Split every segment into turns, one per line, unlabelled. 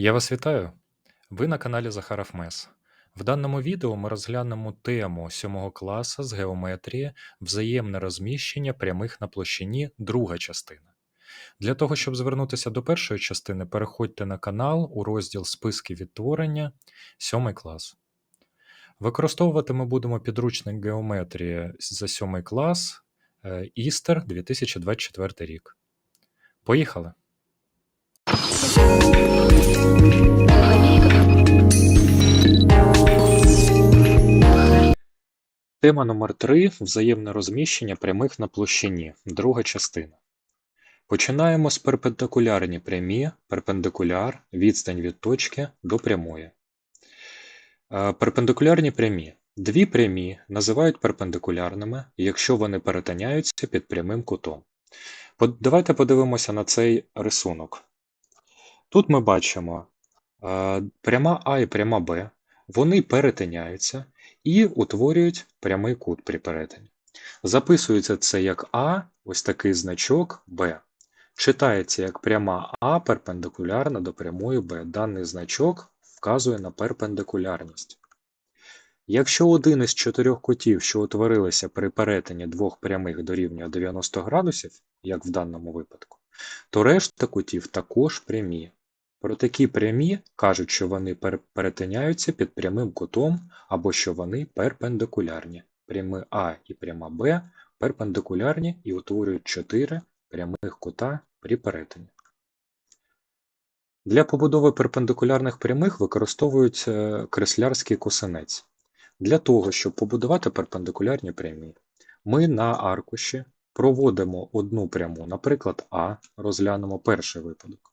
Я вас вітаю! Ви на каналі Захаров Мес. В даному відео ми розглянемо тему 7 класу з геометрії взаємне розміщення прямих на площині, друга частина. Для того, щоб звернутися до першої частини, переходьте на канал у розділ Списки відтворення 7 клас. Використовувати ми будемо підручник геометрії за 7 клас е, Істер 2024 рік. Поїхали! Тема номер 3 Взаємне розміщення прямих на площині. Друга частина. Починаємо з перпендикулярні прямі, перпендикуляр, відстань від точки до прямої. Е, Перпендикулярні прямі. Дві прямі називають перпендикулярними, якщо вони перетиняються під прямим кутом. Давайте подивимося на цей рисунок. Тут ми бачимо е, пряма А і пряма Б, вони перетиняються і утворюють прямий кут при перетині. Записується це як А, ось такий значок Б. Читається як пряма А перпендикулярна до прямої Б. Даний значок вказує на перпендикулярність. Якщо один із чотирьох кутів, що утворилися при перетині двох прямих дорівнює 90 градусів, як в даному випадку, то решта кутів також прямі. Про такі прямі кажуть, що вони пер- перетиняються під прямим кутом або що вони перпендикулярні. Прями А і пряма Б перпендикулярні і утворюють чотири прямих кута при перетині. Для побудови перпендикулярних прямих використовують креслярський косинець. Для того, щоб побудувати перпендикулярні прямі, ми на аркуші проводимо одну пряму, наприклад, А, розглянемо перший випадок.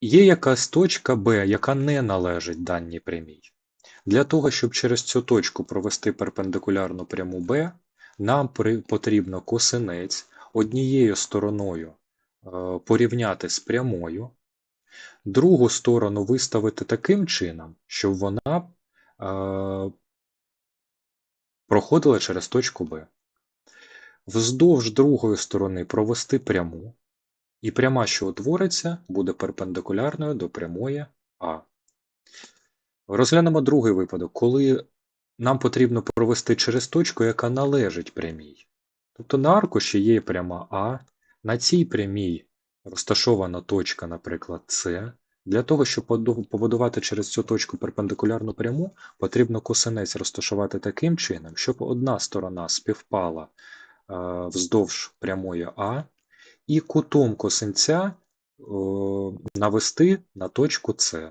Є якась точка Б, яка не належить даній прямій. Для того, щоб через цю точку провести перпендикулярну пряму Б, нам потрібно косинець однією стороною порівняти з прямою, другу сторону виставити таким чином, щоб вона проходила через точку Б. Вздовж другої сторони провести пряму, і пряма, що утвориться, буде перпендикулярною до прямої А. Розглянемо другий випадок, коли нам потрібно провести через точку, яка належить прямій. Тобто на аркуші є пряма А, на цій прямій розташована точка, наприклад, С. Для того, щоб побудувати через цю точку перпендикулярну пряму, потрібно косинець розташувати таким чином, щоб одна сторона співпала е, вздовж прямої А, і кутом косинця е, навести на точку С.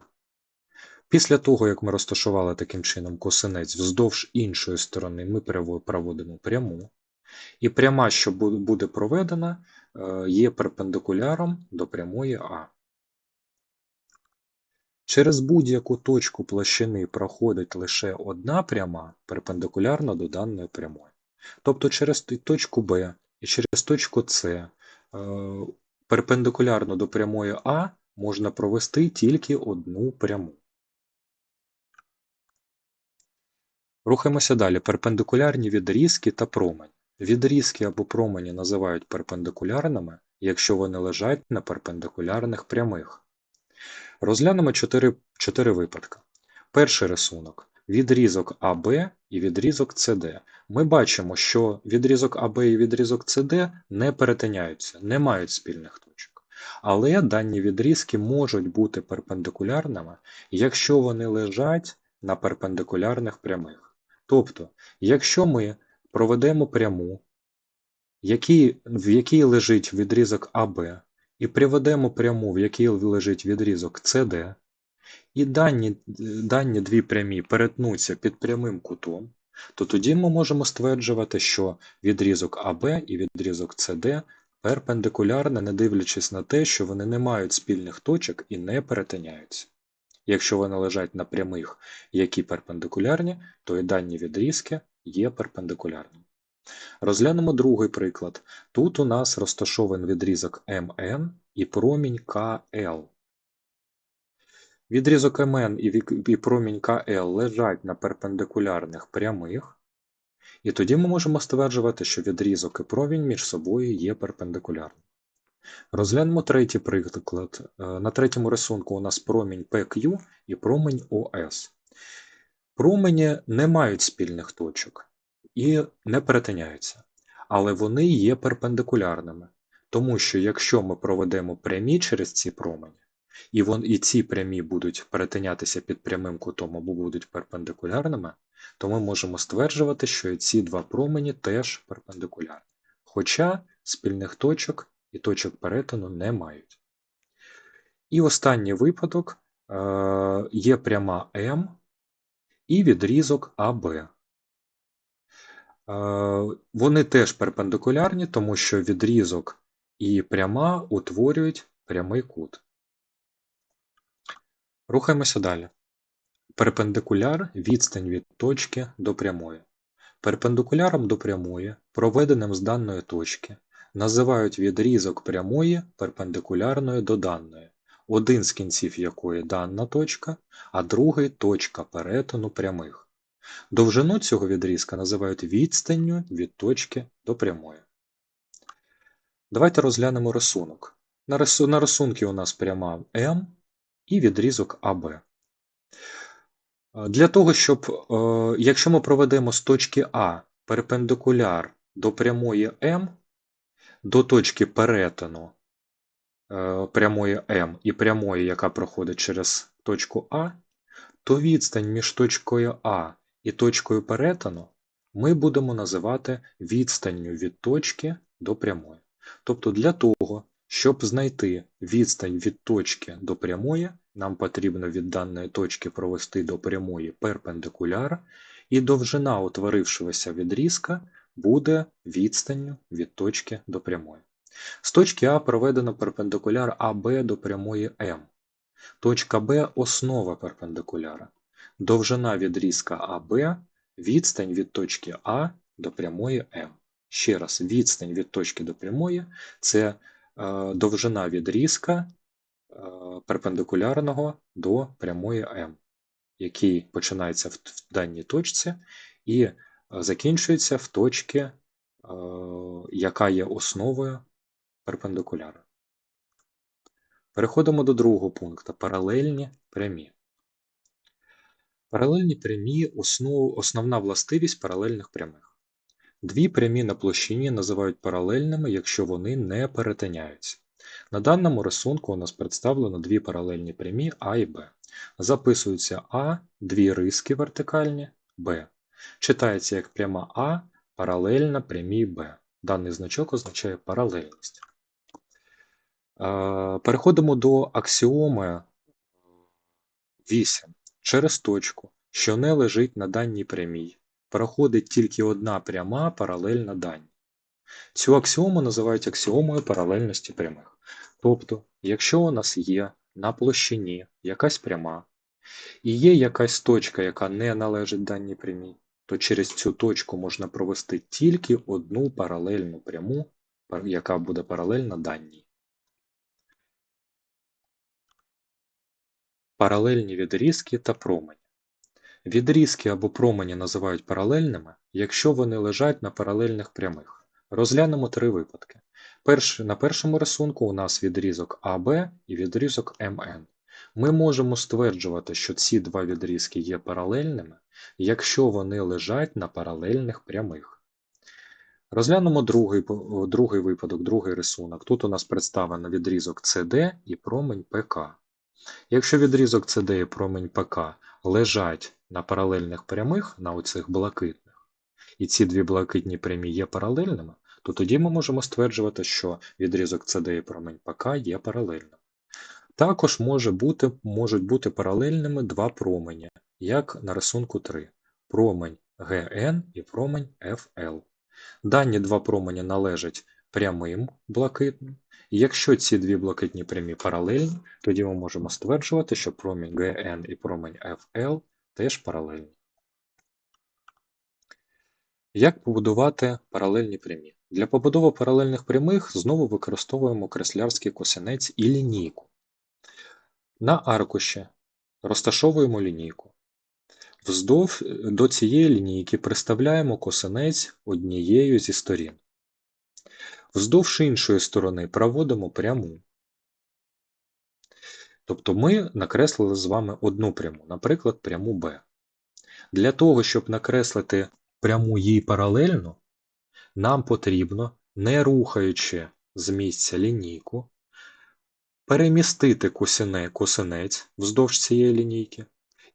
Після того, як ми розташували таким чином косинець вздовж іншої сторони, ми проводимо пряму. І пряма, що буде проведена, е, є перпендикуляром до прямої А. Через будь-яку точку площини проходить лише одна пряма перпендикулярна до даної прямої. Тобто через точку Б і через точку С перпендикулярно до прямої А можна провести тільки одну пряму. Рухаємося далі. Перпендикулярні відрізки та промень. Відрізки або промені називають перпендикулярними, якщо вони лежать на перпендикулярних прямих. Розглянемо чотири, чотири випадки. Перший рисунок. Відрізок АБ і відрізок СД. Ми бачимо, що відрізок АБ і відрізок СД не перетиняються, не мають спільних точок. Але дані відрізки можуть бути перпендикулярними, якщо вони лежать на перпендикулярних прямих. Тобто, якщо ми проведемо пряму, в якій лежить відрізок АБ, і приведемо пряму, в якій лежить відрізок CD, і дані, дані дві прямі перетнуться під прямим кутом, то тоді ми можемо стверджувати, що відрізок АБ і відрізок CD перпендикулярні, не дивлячись на те, що вони не мають спільних точок і не перетиняються. Якщо вони лежать на прямих, які перпендикулярні, то і дані відрізки є перпендикулярними. Розглянемо другий приклад. Тут у нас розташований відрізок МН і промінь КЛ. Відрізок МН і промінь КЛ лежать на перпендикулярних прямих, і тоді ми можемо стверджувати, що відрізок і промінь між собою є перпендикулярними. Розглянемо третій приклад. Е, на третьому рисунку у нас промінь PQ і промінь ОС. Промені не мають спільних точок і не перетиняються, але вони є перпендикулярними. Тому що якщо ми проведемо прямі через ці промені, і вон, і ці прямі будуть перетинятися під прямим кутом або будуть перпендикулярними, то ми можемо стверджувати, що і ці два промені теж перпендикулярні. Хоча спільних точок і точок перетину не мають. І останній випадок е, є пряма М і відрізок АБ. Е, вони теж перпендикулярні, тому що відрізок і пряма утворюють прямий кут. Рухаємося далі. Перпендикуляр відстань від точки до прямої. Перпендикуляром до прямої, проведеним з даної точки, називають відрізок прямої перпендикулярною до даної, один з кінців якої дана точка, а другий точка перетину прямих. Довжину цього відрізка називають відстанню від точки до прямої. Давайте розглянемо рисунок. На рисунку у нас пряма М і відрізок АБ. Для того, щоб, е, якщо ми проведемо з точки А перпендикуляр до прямої М, до точки перетину е, прямої М і прямої, яка проходить через точку А, то відстань між точкою А і точкою перетину ми будемо називати відстанню від точки до прямої. Тобто для того, щоб знайти відстань від точки до прямої, нам потрібно від даної точки провести до прямої перпендикуляр, і довжина утворившогося відрізка буде відстанню від точки до прямої. З точки А проведено перпендикуляр АБ до прямої М. Точка Б основа перпендикуляра. Довжина відрізка АБ відстань від точки А до прямої М. Ще раз, відстань від точки до прямої це довжина відрізка е, перпендикулярного до прямої М, який починається в даній точці і е, закінчується в точці, яка є основою перпендикуляра. Переходимо до другого пункту паралельні прямі. Паралельні прямі основ, основна властивість паралельних прямих. Дві прямі на площині називають паралельними, якщо вони не перетиняються. На даному рисунку у нас представлено дві паралельні прямі А і Б. Записується А, дві риски вертикальні, Б. Читається як пряма А паралельна прямій Б. Даний значок означає паралельність. Переходимо до аксіоми 8. Через точку, що не лежить на даній прямій, проходить тільки одна пряма паралельна дані. Цю аксіому називають аксіомою паралельності прямих. Тобто, якщо у нас є на площині якась пряма, і є якась точка, яка не належить даній прямій, то через цю точку можна провести тільки одну паралельну пряму, яка буде паралельна даній. Паралельні відрізки та промені. Відрізки або промені називають паралельними, якщо вони лежать на паралельних прямих. Розглянемо три випадки. Перший, на першому рисунку у нас відрізок АБ і відрізок МН. Ми можемо стверджувати, що ці два відрізки є паралельними, якщо вони лежать на паралельних прямих. Розглянемо другий другий випадок, другий рисунок. Тут у нас представлено відрізок CD і промень ПК. Якщо відрізок CD і промень ПК лежать на паралельних прямих, на оцих блакитних, і ці дві блакитні прямі є паралельними, то тоді ми можемо стверджувати, що відрізок CD і промень ПК є паралельним. Також може бути, можуть бути паралельними два промені, як на рисунку 3. Промень ГН і промень FL. Дані два промені належать прямим блакитним, і якщо ці дві блакитні прямі паралельні, тоді ми можемо стверджувати, що промінь ГН і промінь FL теж паралельні. Як побудувати паралельні прямі? Для побудови паралельних прямих знову використовуємо креслярський косинець і лінійку. На аркуші розташовуємо лінійку. Вздовж до цієї лінійки приставляємо косинець однією зі сторін. Вздовж іншої сторони проводимо пряму. Тобто ми накреслили з вами одну пряму, наприклад, пряму Б. Для того, щоб накреслити пряму їй паралельно, нам потрібно, не рухаючи з місця лінійку, перемістити косинець вздовж цієї лінійки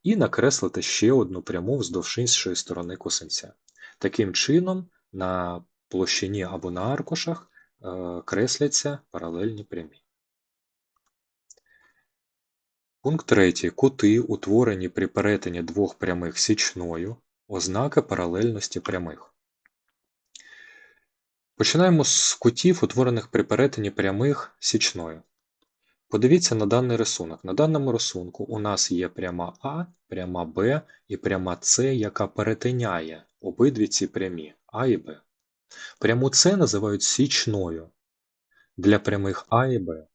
і накреслити ще одну пряму вздовж іншої сторони косинця. Таким чином, на площині або на аркушах е, кресляться паралельні прямі. Пункт 3. Кути, утворені при перетині двох прямих січною, ознака паралельності прямих. Починаємо з кутів, утворених при перетині прямих січною. Подивіться на даний рисунок. На даному рисунку у нас є пряма А, пряма Б і пряма С, яка перетиняє обидві ці прямі А і Б. Пряму С називають січною для прямих А і Б,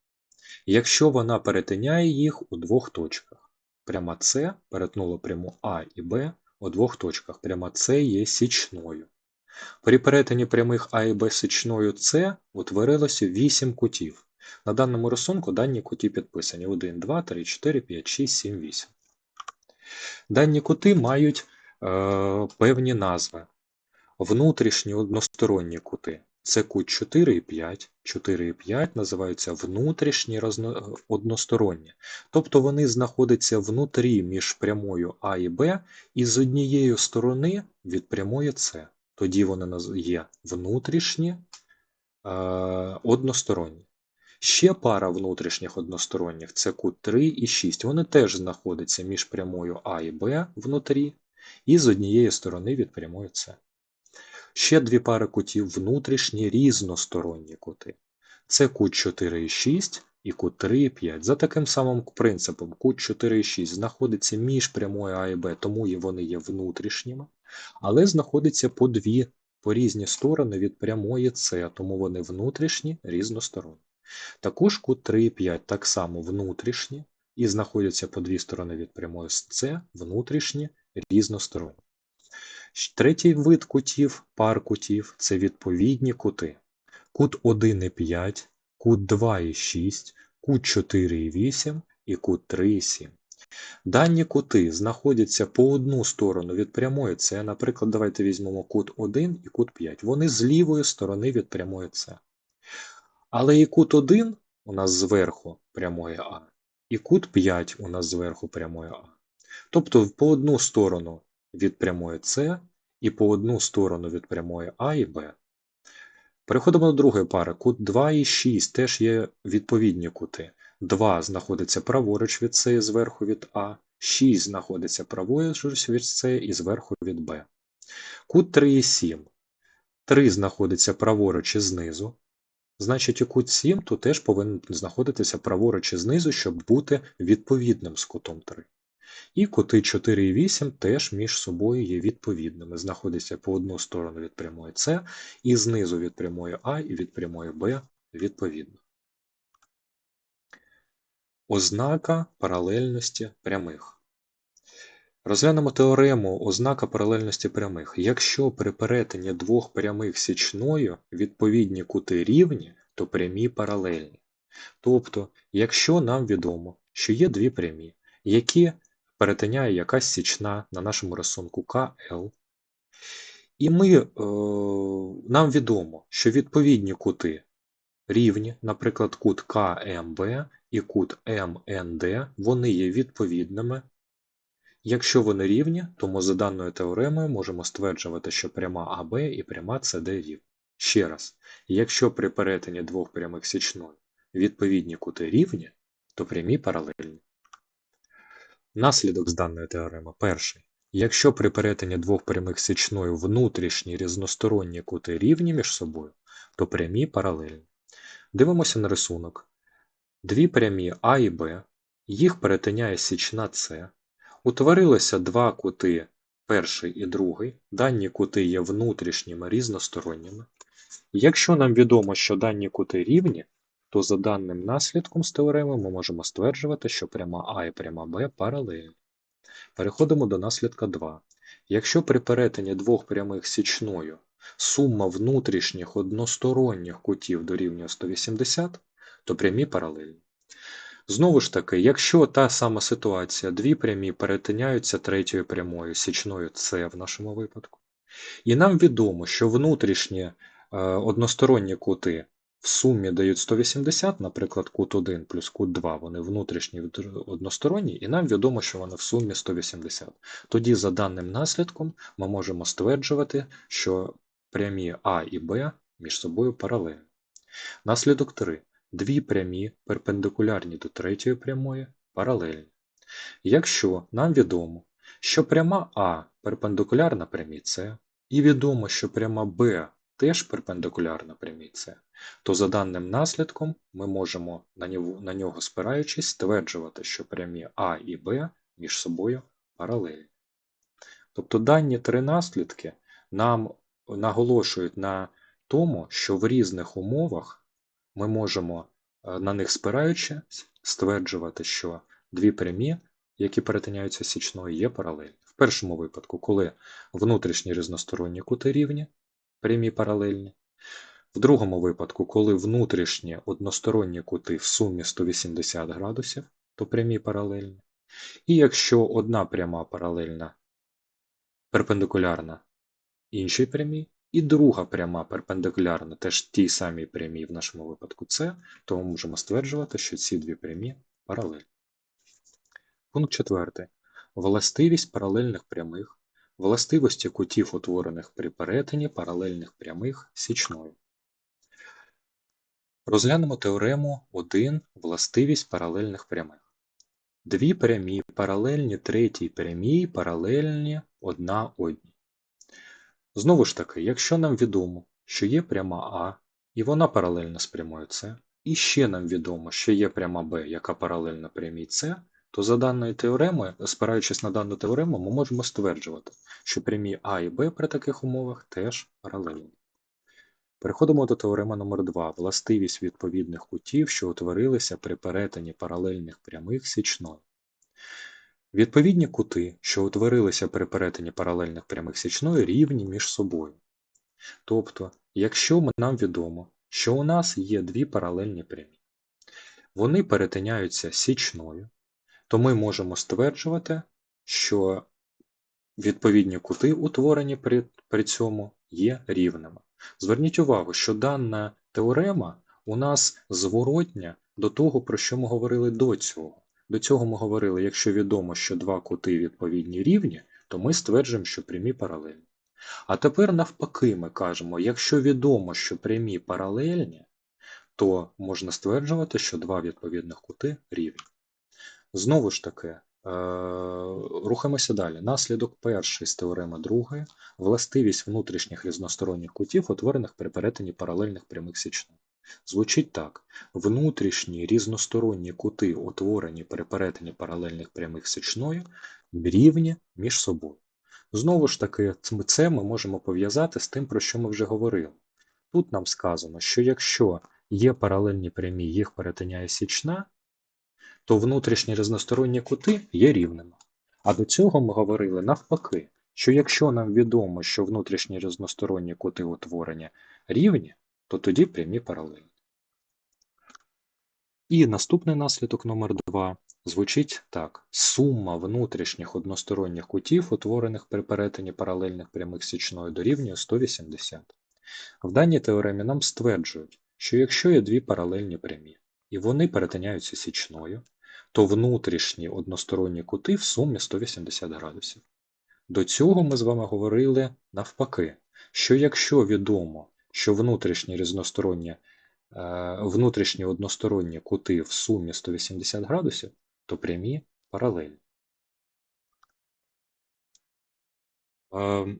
якщо вона перетиняє їх у двох точках. Пряма С перетнула пряму А і Б у двох точках. Пряма С є січною. При перетині прямих А і Б січною С утворилося 8 кутів. На даному рисунку дані куті підписані 1, 2, 3, 4, 5, 6, 7, 8. Дані кути мають е, певні назви. Внутрішні односторонні кути це кут 4 і 5. 4 і 5 називаються внутрішні розно... односторонні. Тобто вони знаходяться внутрі між прямою А і Б і з однієї сторони від прямої С. Тоді вони є внутрішні е, односторонні. Ще пара внутрішніх односторонніх це кут 3 і 6. Вони теж знаходяться між прямою А і Б внутрі і з однієї сторони від прямої С. Ще дві пари кутів внутрішні різносторонні кути. Це кут 4 і 6 і кут 3 і 5. За таким самим принципом, кут 4 і 6 знаходиться між прямою А і Б, тому вони є внутрішніми, але знаходиться по дві по різні сторони від прямої С, тому вони внутрішні різносторонні. Також кут 3 і 5 так само внутрішні і знаходяться по дві сторони від прямої С, внутрішні різносторонні. Третій вид кутів, пар кутів це відповідні кути. Кут 1 і 5, кут 2 і 6, кут 4 і 8 і кут 3 і 7. Дані кути знаходяться по одну сторону від прямої С. Наприклад, давайте візьмемо кут 1 і кут 5. Вони з лівої сторони від прямої С. Але і кут 1 у нас зверху прямої А, і кут 5 у нас зверху прямої А. Тобто по одну сторону від прямої С і по одну сторону від прямої А і Б. Переходимо до другої пари. Кут 2 і 6 теж є відповідні кути. 2 знаходиться праворуч від С і зверху від А, 6 знаходиться праворуч від С і зверху від Б. Кут 3 і 7. 3 знаходиться праворуч і знизу. Значить, і кут 7 тут теж повинен знаходитися праворуч і знизу, щоб бути відповідним з кутом 3. І кути 4 і 8 теж між собою є відповідними. Знаходяться по одну сторону від прямої С і знизу від прямої А і від прямої Б відповідно. Ознака паралельності прямих. Розглянемо теорему ознака паралельності прямих. Якщо при перетині двох прямих січною відповідні кути рівні, то прямі паралельні. Тобто, якщо нам відомо, що є дві прямі, які перетиняє якась січна на нашому рисунку КЛ, і ми, е, нам відомо, що відповідні кути рівні, наприклад, кут КМБ і кут МНД, вони є відповідними. Якщо вони рівні, то ми за даною теоремою можемо стверджувати, що пряма АБ і пряма СД рівні. Ще раз, якщо при перетині двох прямих січною відповідні кути рівні, то прямі паралельні. Наслідок з даної теореми перший. Якщо при перетині двох прямих січною внутрішні різносторонні кути рівні між собою, то прямі паралельні. Дивимося на рисунок. Дві прямі А і Б, їх перетиняє січна С. Утворилося два кути перший і другий. Дані кути є внутрішніми різносторонніми. Якщо нам відомо, що дані кути рівні, то за даним наслідком з теореми ми можемо стверджувати, що пряма А і пряма Б паралельні. Переходимо до наслідка 2. Якщо при перетині двох прямих січною сума внутрішніх односторонніх кутів дорівнює 180, то прямі паралельні. Знову ж таки, якщо та сама ситуація, дві прямі перетиняються третьою прямою, січною С в нашому випадку, і нам відомо, що внутрішні е, односторонні кути в сумі дають 180, наприклад, кут 1 плюс кут 2, вони внутрішні односторонні, і нам відомо, що вони в сумі 180. Тоді, за даним наслідком, ми можемо стверджувати, що прямі А і Б між собою паралельні. Наслідок 3. Дві прямі перпендикулярні до третьої прямої паралельні. Якщо нам відомо, що пряма А перпендикулярна прямій С, і відомо, що пряма Б теж перпендикулярна прямій С, то за даним наслідком ми можемо на нього, на нього спираючись стверджувати, що прямі А і Б між собою паралельні. Тобто дані три наслідки нам наголошують на тому, що в різних умовах ми можемо е, на них спираючись стверджувати, що дві прямі, які перетиняються січною, є паралельні. В першому випадку, коли внутрішні різносторонні кути рівні, прямі паралельні. В другому випадку, коли внутрішні односторонні кути в сумі 180 градусів, то прямі паралельні. І якщо одна пряма паралельна перпендикулярна іншій прямій, і друга пряма перпендикулярна теж тій самій прямій, в нашому випадку С, то ми можемо стверджувати, що ці дві прямі паралельні. Пункт 4. Властивість паралельних прямих, властивості кутів, утворених при перетині паралельних прямих січною. Розглянемо теорему 1 властивість паралельних прямих. Дві прямі паралельні третій прямій паралельні одна одній. Знову ж таки, якщо нам відомо, що є пряма А, і вона паралельна з прямою С, і ще нам відомо, що є пряма Б, яка паралельна прямій С, то за даною теоремою, спираючись на дану теорему, ми можемо стверджувати, що прямі А і Б при таких умовах теж паралельні. Переходимо до теореми номер 2 властивість відповідних кутів, що утворилися при перетині паралельних прямих січною. Відповідні кути, що утворилися при перетині паралельних прямих січною, рівні між собою. Тобто, якщо нам відомо, що у нас є дві паралельні прямі, вони перетиняються січною, то ми можемо стверджувати, що відповідні кути, утворені при, при цьому, є рівними. Зверніть увагу, що дана теорема у нас зворотня до того, про що ми говорили до цього. До цього ми говорили, якщо відомо, що два кути відповідні рівні, то ми стверджуємо, що прямі паралельні. А тепер, навпаки, ми кажемо, якщо відомо, що прямі паралельні, то можна стверджувати, що два відповідних кути рівні. Знову ж таки, Е, рухаємося далі. Наслідок перший з теореми другої властивість внутрішніх різносторонніх кутів, утворених при перетині паралельних прямих січних. Звучить так: внутрішні різносторонні кути, утворені при перетині паралельних прямих січною, рівні між собою. Знову ж таки, це ми можемо пов'язати з тим, про що ми вже говорили. Тут нам сказано, що якщо є паралельні прямі, їх перетиняє січна, то внутрішні різносторонні кути є рівними. А до цього ми говорили навпаки, що якщо нам відомо, що внутрішні різносторонні кути утворення рівні, то тоді прямі паралельні. І наступний наслідок номер 2 звучить так: сума внутрішніх односторонніх кутів, утворених при перетині паралельних прямих січною дорівнює 180. В даній теоремі нам стверджують, що якщо є дві паралельні прямі, і вони перетиняються січною, то внутрішні односторонні кути в сумі 180 градусів. До цього ми з вами говорили навпаки, що якщо відомо, що внутрішні різносторонні, е, внутрішні односторонні кути в сумі 180 градусів, то прямі паралельні. Ем,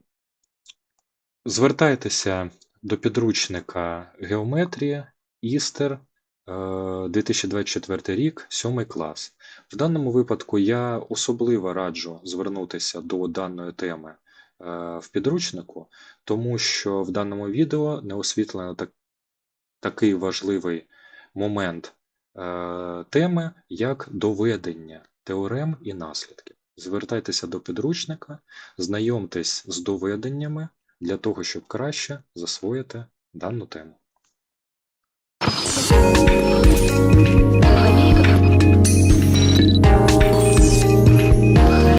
звертайтеся до підручника геометрія, істер 2024 рік, 7 клас. В даному випадку я особливо раджу звернутися до даної теми е, в підручнику, тому що в даному відео не освітлено так, такий важливий момент е, теми, як доведення теорем і наслідків. Звертайтеся до підручника, знайомтесь з доведеннями для того, щоб краще засвоїти дану тему. Thank you.